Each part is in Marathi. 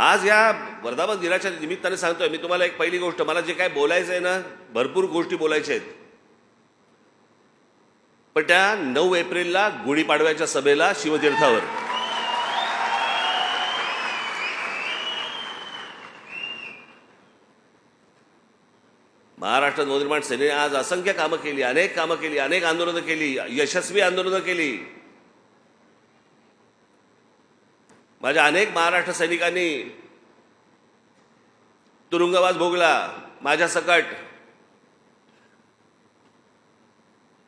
आज या वर्धापन दिनाच्या निमित्ताने सांगतोय मी तुम्हाला एक पहिली गोष्ट मला जे काय बोलायचं आहे ना भरपूर गोष्टी बोलायच्या आहेत. पण त्या नऊ एप्रिलला गुढीपाडव्याच्या सभेला शिवतीर्थावर. महाराष्ट्र नवनिर्माण सेनेने आज असंख्य कामं केली अनेक कामं केली अनेक आंदोलनं केली यशस्वी आंदोलनं केली. माझ्या अनेक महाराष्ट्र सैनिकांनी तुरुंगवास भोगला माझ्या सकट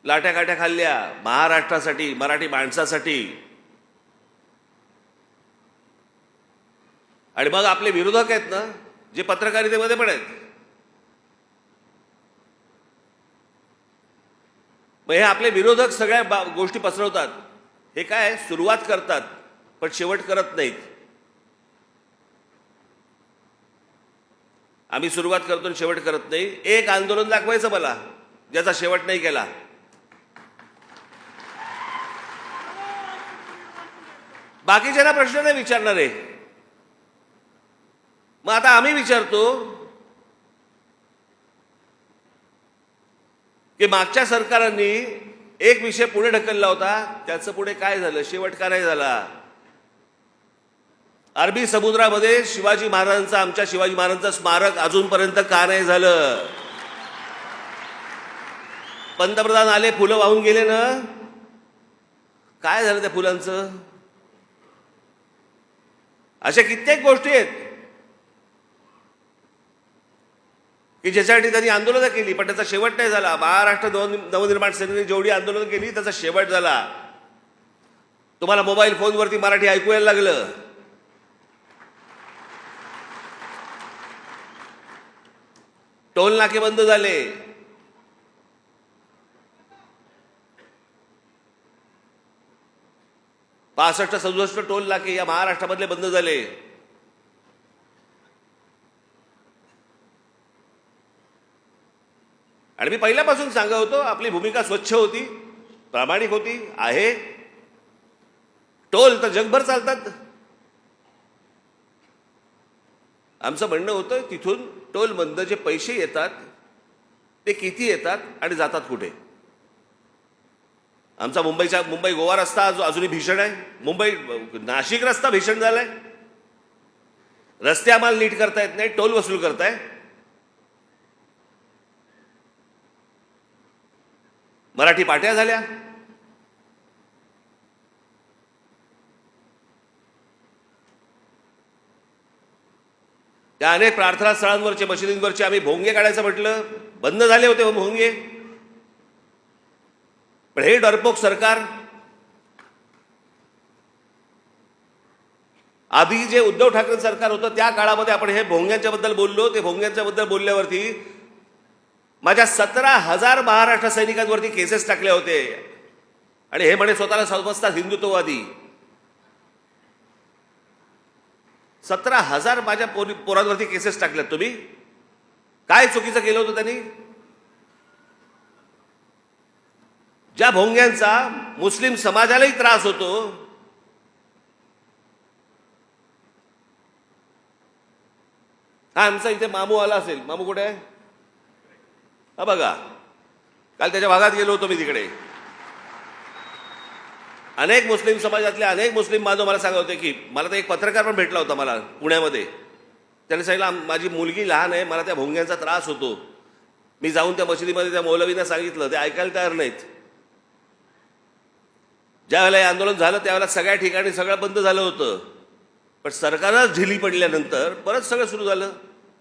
लाट्या काट्या खाल्ल्या महाराष्ट्रासाठी मराठी माणसासाठी. आणि मग आपले विरोधक आहेत ना जे पत्रकारितेमध्ये पण आहेत. मग हे आपले विरोधक सगळ्या बा- गोष्टी पसरवतात. हे काय? सुरुवात करतात. पण शेवट करत नाहीत. आम्ही सुरुवात करतो शेवट करत नाही. एक आंदोलन दाखवायचं मला ज्याचा शेवट नाही केला. बाकीच्यांना प्रश्न नाही विचारणार आहे. मग आता आम्ही विचारतो की मागच्या सरकारांनी एक विषय पुढे ढकलला होता त्याचं पुढे काय झालं? शेवट का नाही झाला. अरबी समुद्रामध्ये शिवाजी महाराजांचं आमच्या शिवाजी महाराजांचं स्मारक अजूनपर्यंत का नाही झालं? पंतप्रधान आले फुलं वाहून गेले ना? काय झालं त्या फुलांचं? अशा कित्येक गोष्टी आहेत की ज्याच्यासाठी त्यांनी आंदोलनं केली पण त्याचा शेवट नाही झाला. महाराष्ट्र नवनिर्माण सेनेने जेवढी आंदोलनं केली त्याचा शेवट झाला. तुम्हाला मोबाईल फोनवरती मराठी ऐकू यायला लागलं. टोल नाके बंद झाले. पासष्ट सदुसष्ट टोल नाके या महाराष्ट्रामधले बंद झाले. आणि मी पहिल्यापासून सांगत होतो आपली भूमिका स्वच्छ होती प्रामाणिक होती आहे. टोल तर जगभर चालतात. आमचं म्हणणं होतं तिथून टोलमधनं जे पैसे येतात ते किती येतात आणि जातात कुठे? आमचा मुंबईचा मुंबई गोवा रस्ता अजून अजूनही भीषण आहे. मुंबई नाशिक रस्ता भीषण झालाय. रस्ते आम्हाला नीट करता येत नाही टोल वसूल करताय. मराठी पाट्या झाल्या. त्या अनेक प्रार्थना स्थळांवरचे मशिदींवरचे आम्ही भोंगे काढायचं म्हटलं. बंद झाले होते हो भोंगे. पण हे डरपोक सरकार आधी जे उद्धव ठाकरे सरकार होतं त्या काळामध्ये आपण हे भोंग्यांच्याबद्दल बोललो. ते भोंग्यांच्याबद्दल बोलल्यावरती माझ्या सतरा हजार महाराष्ट्र सैनिकांवरती केसेस टाकले होते. आणि हे म्हणे स्वतःला समजतात हिंदुत्ववादी. सतरा हजार माझ्या पोरी पोरांवरती केसेस टाकल्यात तुम्ही. काय चुकीचं केलं होतं त्यांनी? ज्या भोंग्यांचा मुस्लिम समाजालाही त्रास होतो हा आमचा इथे मामू आला असेल. मामू कुठे आहे? हा बघा. काल त्याच्या भागात गेलो होतो मी तिकडे. अनेक मुस्लिम समाजातले अनेक मुस्लिम बांधव मला सांगत होते की मला तर एक पत्रकार पण भेटला होता मला पुण्यामध्ये. त्याने सांगितलं माझी मुलगी लहान आहे मला त्या भोंग्यांचा त्रास होतो. मी जाऊन त्या मशिदीमध्ये त्या मौलवीनं सांगितलं ते ऐकायला तयार नाहीत. ज्यावेळेला हे आंदोलन झालं त्यावेळेला सगळ्या ठिकाणी सगळं बंद झालं होतं. पण सरकारच ढिली पडल्यानंतर परत सगळं सुरू झालं.